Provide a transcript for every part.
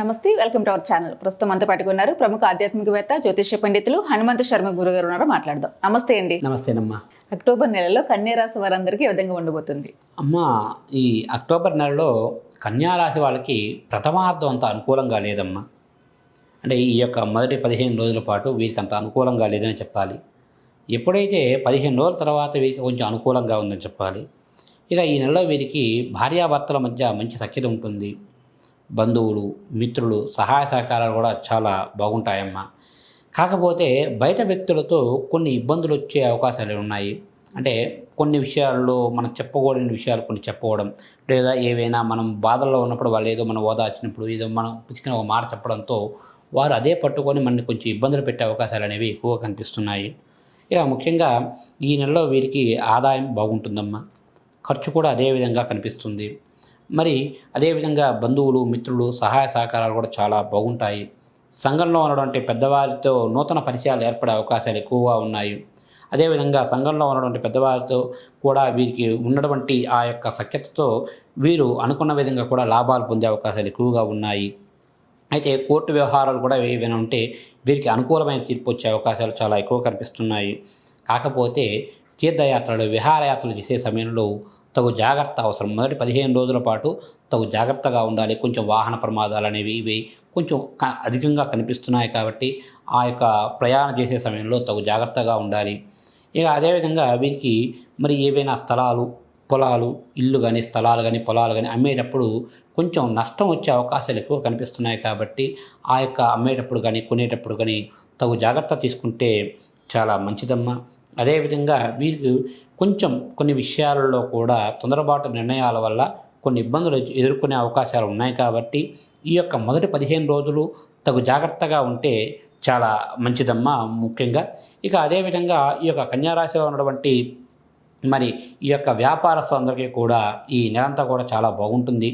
నమస్తే welcome to our channel. ప్రస్తుతం అంతా పట్టుకున్నారు ప్రముఖ ఆధ్యాత్మికవేత్త జ్యోతిష్య పండితులు హనుమంత శర్మ గురుగారు ఉన్నారు మాట్లాడదాం. నమస్తే అండి. నమస్తేనమ్మా. అక్టోబర్ నెలలో కన్యా రాశి వారందరికీ ఏ విధంగా ఉండబోతుంది? అమ్మ ఈ అక్టోబర్ నెలలో కన్యా రాశి వాళ్ళకి ప్రథమార్థం అంత అనుకూలంగా లేదమ్మా. అంటే ఈ యొక్క మొదటి పదిహేను రోజుల పాటు వీరికి అంత అనుకూలంగా లేదని చెప్పాలి. ఎప్పుడైతే పదిహేను రోజుల తర్వాత వీరికి కొంచెం అనుకూలంగా ఉందని చెప్పాలి. ఇక ఈ నెలలో వీరికి భార్యాభర్తల మధ్య మంచి సఖ్యత ఉంటుంది. బంధువులు మిత్రులు సహాయ సహకారాలు కూడా చాలా బాగుంటాయమ్మా. కాకపోతే బయట వ్యక్తులతో కొన్ని ఇబ్బందులు వచ్చే అవకాశాలు ఉన్నాయి. అంటే కొన్ని విషయాల్లో మనం చెప్పకూడని విషయాలు కొన్ని చెప్పుకోవడం లేదా ఏవైనా మనం బాధల్లో ఉన్నప్పుడు వాళ్ళు ఏదో మనం ఓదార్చినప్పుడు ఏదో మనం పిసికిన ఒక మాట చెప్పడంతో వారు అదే పట్టుకొని మనని కొంచెం ఇబ్బందులు పెట్టే అవకాశాలు అనేవి ఎక్కువగా కనిపిస్తున్నాయి. ఇక ముఖ్యంగా ఈ నెలలో వీరికి ఆదాయం బాగుంటుందమ్మా. ఖర్చు కూడా అదే విధంగా కనిపిస్తుంది. మరి అదేవిధంగా బంధువులు మిత్రులు సహాయ సహకారాలు కూడా చాలా బాగుంటాయి. సంఘంలో ఉన్నటువంటి పెద్దవారితో నూతన పరిచయాలు ఏర్పడే అవకాశాలు ఎక్కువగా ఉన్నాయి. అదేవిధంగా సంఘంలో ఉన్నటువంటి పెద్దవారితో కూడా వీరికి ఉన్నటువంటి ఆ యొక్క సఖ్యతతో వీరు అనుకున్న విధంగా కూడా లాభాలు పొందే అవకాశాలు ఎక్కువగా ఉన్నాయి. అయితే కోర్టు వ్యవహారాలు కూడా ఏవైనా ఉంటే వీరికి అనుకూలమైన తీర్పు వచ్చే అవకాశాలు చాలా ఎక్కువ కనిపిస్తున్నాయి. కాకపోతే తీర్థయాత్రలు విహారయాత్రలు చేసే సమయంలో తగు జాగ్రత్త అవసరం. మొదటి పదిహేను రోజుల పాటు తగు జాగ్రత్తగా ఉండాలి. కొంచెం వాహన ప్రమాదాలు అనేవి ఇవి కొంచెం అధికంగా కనిపిస్తున్నాయి కాబట్టి ఆ యొక్క ప్రయాణం చేసే సమయంలో తగు జాగ్రత్తగా ఉండాలి. ఇక అదేవిధంగా వీరికి మరి ఏవైనా స్థలాలు పొలాలు ఇల్లు కానీ స్థలాలు కానీ పొలాలు కానీ అమ్మేటప్పుడు కొంచెం నష్టం వచ్చే అవకాశాలు ఎక్కువ కనిపిస్తున్నాయి కాబట్టి ఆ యొక్క అమ్మేటప్పుడు కానీ కొనేటప్పుడు కానీ తగు జాగ్రత్త తీసుకుంటే చాలా మంచిదమ్మా. అదేవిధంగా వీరికి కొంచెం కొన్ని విషయాలలో కూడా తొందరపాటు నిర్ణయాల వల్ల కొన్ని ఇబ్బందులు ఎదుర్కొనే అవకాశాలు ఉన్నాయి కాబట్టి ఈ యొక్క మొదటి పదిహేను రోజులు తగు జాగ్రత్తగా ఉంటే చాలా మంచిదమ్మా ముఖ్యంగా. ఇక అదేవిధంగా ఈ యొక్క కన్యారాశిలో ఉన్నటువంటి మరి ఈ యొక్క వ్యాపారస్తులందరికీ కూడా ఈ నెలంతా కూడా చాలా బాగుంటుంది.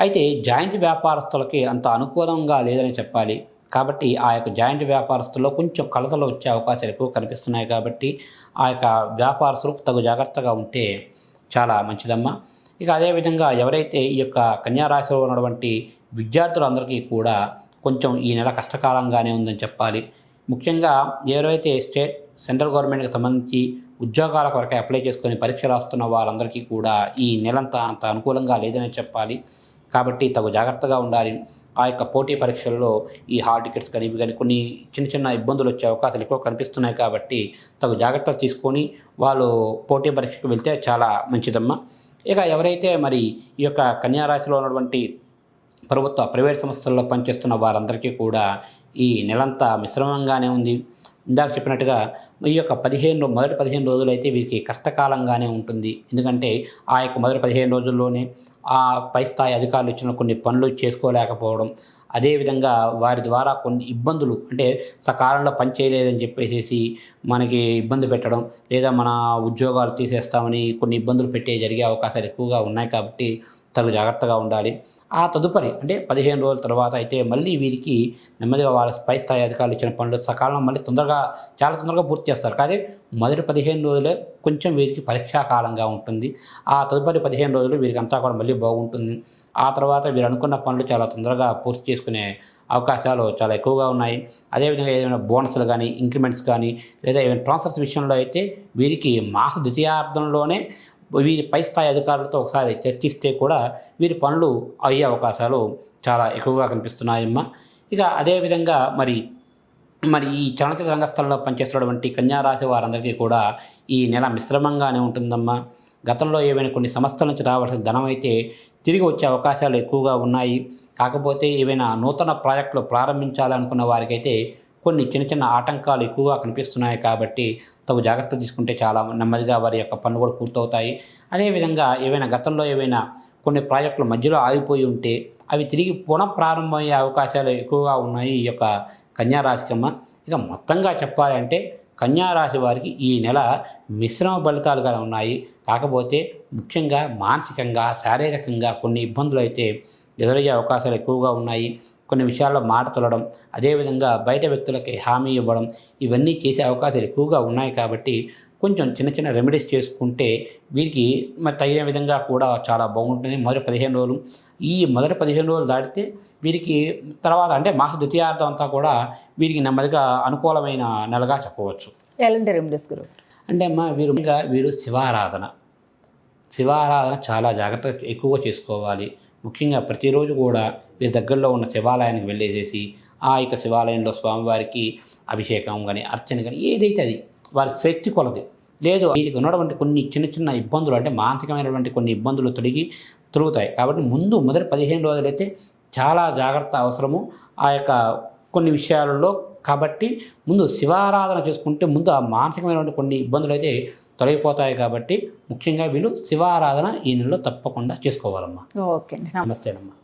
అయితే జాయింట్ వ్యాపారస్తులకి అంత అనుకూలంగా లేదని చెప్పాలి. కాబట్టి ఆ యొక్క జాయింట్ వ్యాపారస్తుల్లో కొంచెం కలతలు వచ్చే అవకాశాలు ఎక్కువ కనిపిస్తున్నాయి కాబట్టి ఆ యొక్క వ్యాపారస్తులకు తగు జాగ్రత్తగా ఉంటే చాలా మంచిదమ్మా. ఇక అదేవిధంగా ఎవరైతే ఈ యొక్క కన్యారాశిలో ఉన్నటువంటి విద్యార్థులందరికీ కూడా కొంచెం ఈ నెల కష్టకాలంగానే ఉందని చెప్పాలి. ముఖ్యంగా ఎవరైతే స్టేట్ సెంట్రల్ గవర్నమెంట్కి సంబంధించి ఉద్యోగాల కొరకు అప్లై చేసుకొని పరీక్ష రాస్తున్న వారందరికీ కూడా ఈ నెలంతా అంత అనుకూలంగా లేదని చెప్పాలి. కాబట్టి తగు జాగ్రత్తగా ఉండాలి. ఆ యొక్క పోటీ పరీక్షల్లో ఈ హాల్ టికెట్స్ కానీ ఇవి కానీ కొన్ని చిన్న చిన్న ఇబ్బందులు వచ్చే అవకాశాలు ఎక్కువ కనిపిస్తున్నాయి కాబట్టి తగు జాగ్రత్తలు తీసుకొని వాళ్ళు పోటీ పరీక్షకు వెళ్తే చాలా మంచిదమ్మా. ఇక ఎవరైతే మరి ఈ యొక్క కన్యారాశిలో ఉన్నటువంటి ప్రభుత్వ ప్రైవేట్ సంస్థల్లో పనిచేస్తున్న వారందరికీ కూడా ఈ నెలంతా మిశ్రమంగానే ఉంది. ఇందాక చెప్పినట్టుగా ఈ యొక్క పదిహేను మొదటి పదిహేను రోజులు అయితే వీరికి కష్టకాలంగానే ఉంటుంది. ఎందుకంటే ఆ యొక్క మొదటి పదిహేను రోజుల్లోనే ఆ పై స్థాయి అధికారులు ఇచ్చిన కొన్ని పనులు చేసుకోలేకపోవడం అదేవిధంగా వారి ద్వారా కొన్ని ఇబ్బందులు అంటే సకాలంలో పని చేయలేదని చెప్పేసి మనకి ఇబ్బంది పెట్టడం లేదా మన ఉద్యోగాలు తీసేస్తామని కొన్ని ఇబ్బందులు పెట్టే జరిగే అవకాశాలు ఎక్కువగా ఉన్నాయి కాబట్టి తగు జాగ్రత్తగా ఉండాలి. ఆ తదుపరి అంటే పదిహేను రోజుల తర్వాత అయితే మళ్ళీ వీరికి నెమ్మదిగా వాళ్ళ పై స్థాయి అధికారులు ఇచ్చిన పనులు సకాలం మళ్ళీ తొందరగా చాలా తొందరగా పూర్తి చేస్తారు. కానీ మొదటి పదిహేను రోజులే కొంచెం వీరికి పరీక్షా కాలంగా ఉంటుంది. ఆ తదుపరి పదిహేను రోజులు వీరికి అంతా కూడా మళ్ళీ బాగుంటుంది. ఆ తర్వాత వీరు అనుకున్న పనులు చాలా తొందరగా పూర్తి చేసుకునే అవకాశాలు చాలా ఎక్కువగా ఉన్నాయి. అదేవిధంగా ఏదైనా బోనస్లు కానీ ఇంక్రిమెంట్స్ కానీ లేదా ఏమైనా ట్రాన్స్ఫర్స్ విషయంలో అయితే వీరికి మాస ద్వితీయార్థంలోనే వీరి పై స్థాయి అధికారులతో ఒకసారి చర్చిస్తే కూడా వీరి పనులు అయ్యే అవకాశాలు చాలా ఎక్కువగా కనిపిస్తున్నాయమ్మా. ఇక అదేవిధంగా మరి మరి ఈ చలనచిత్ర రంగస్థలంలో పనిచేస్తున్నటువంటి కన్యారాశి వారందరికీ కూడా ఈ నెల మిశ్రమంగానే ఉంటుందమ్మా. గతంలో ఏవైనా కొన్ని సంస్థల నుంచి రావాల్సిన ధనం అయితే తిరిగి వచ్చే అవకాశాలు ఎక్కువగా ఉన్నాయి. కాకపోతే ఏవైనా నూతన ప్రాజెక్టులు ప్రారంభించాలనుకున్న వారికైతే కొన్ని చిన్న చిన్న ఆటంకాలు ఎక్కువగా కనిపిస్తున్నాయి కాబట్టి తగు జాగ్రత్త తీసుకుంటే చాలా నెమ్మదిగా వారి యొక్క పనులు కూడా పూర్తవుతాయి. అదేవిధంగా ఏవైనా గతంలో ఏవైనా కొన్ని ప్రాజెక్టులు మధ్యలో ఆగిపోయి ఉంటే అవి తిరిగి పునః ప్రారంభమయ్యే అవకాశాలు ఎక్కువగా ఉన్నాయి ఈ యొక్క కన్యారాశికమ్మ ఇక మొత్తంగా చెప్పాలంటే కన్యారాశి వారికి ఈ నెల మిశ్రమ ఫలితాలుగా ఉన్నాయి. కాకపోతే ముఖ్యంగా మానసికంగా శారీరకంగా కొన్ని ఇబ్బందులు అయితే ఎదురయ్యే అవకాశాలు ఎక్కువగా ఉన్నాయి. కొన్ని విషయాల్లో మాట తొలడం అదేవిధంగా బయట వ్యక్తులకి హామీ ఇవ్వడం ఇవన్నీ చేసే అవకాశాలు ఎక్కువగా ఉన్నాయి కాబట్టి కొంచెం చిన్న చిన్న రెమెడీస్ చేసుకుంటే వీరికి మరి తగిన విధంగా కూడా చాలా బాగుంటుంది. మొదటి పదిహేను రోజులు ఈ మొదటి పదిహేను రోజులు దాటితే వీరికి తర్వాత అంటే మాస ద్వితీయార్థం అంతా కూడా వీరికి నెమ్మదిగా అనుకూలమైన నెలగా చెప్పవచ్చు. ఎలాంటి రెమెడీస్ గురువు అంటే అమ్మ వీరు ఇంకా వీరు శివారాధన. శివారాధన చాలా జాగ్రత్తగా ఎక్కువగా చేసుకోవాలి. ముఖ్యంగా ప్రతిరోజు కూడా వీరి దగ్గరలో ఉన్న శివాలయానికి వెళ్ళేసేసి ఆ యొక్క శివాలయంలో స్వామివారికి అభిషేకం కానీ అర్చన కానీ ఏదైతే అది వారి శక్తి కొలది. లేదు వీరికి ఉన్నటువంటి కొన్ని చిన్న చిన్న ఇబ్బందులు అంటే మానసికమైనటువంటి కొన్ని ఇబ్బందులు తొలగి తొలుగుతాయి కాబట్టి ముందు మొదటి పదిహేను రోజులైతే చాలా జాగ్రత్త అవసరము. ఆ యొక్క కొన్ని విషయాలలో కాబట్టి ముందు శివారాధన చేసుకుంటే ముందు ఆ మానసికమైనటువంటి కొన్ని ఇబ్బందులు అయితే తొలగిపోతాయి కాబట్టి ముఖ్యంగా వీళ్ళు శివారాధన ఈ నెలలో తప్పకుండా చేసుకోవాలమ్మా. ఓకే నమస్తేనమ్మా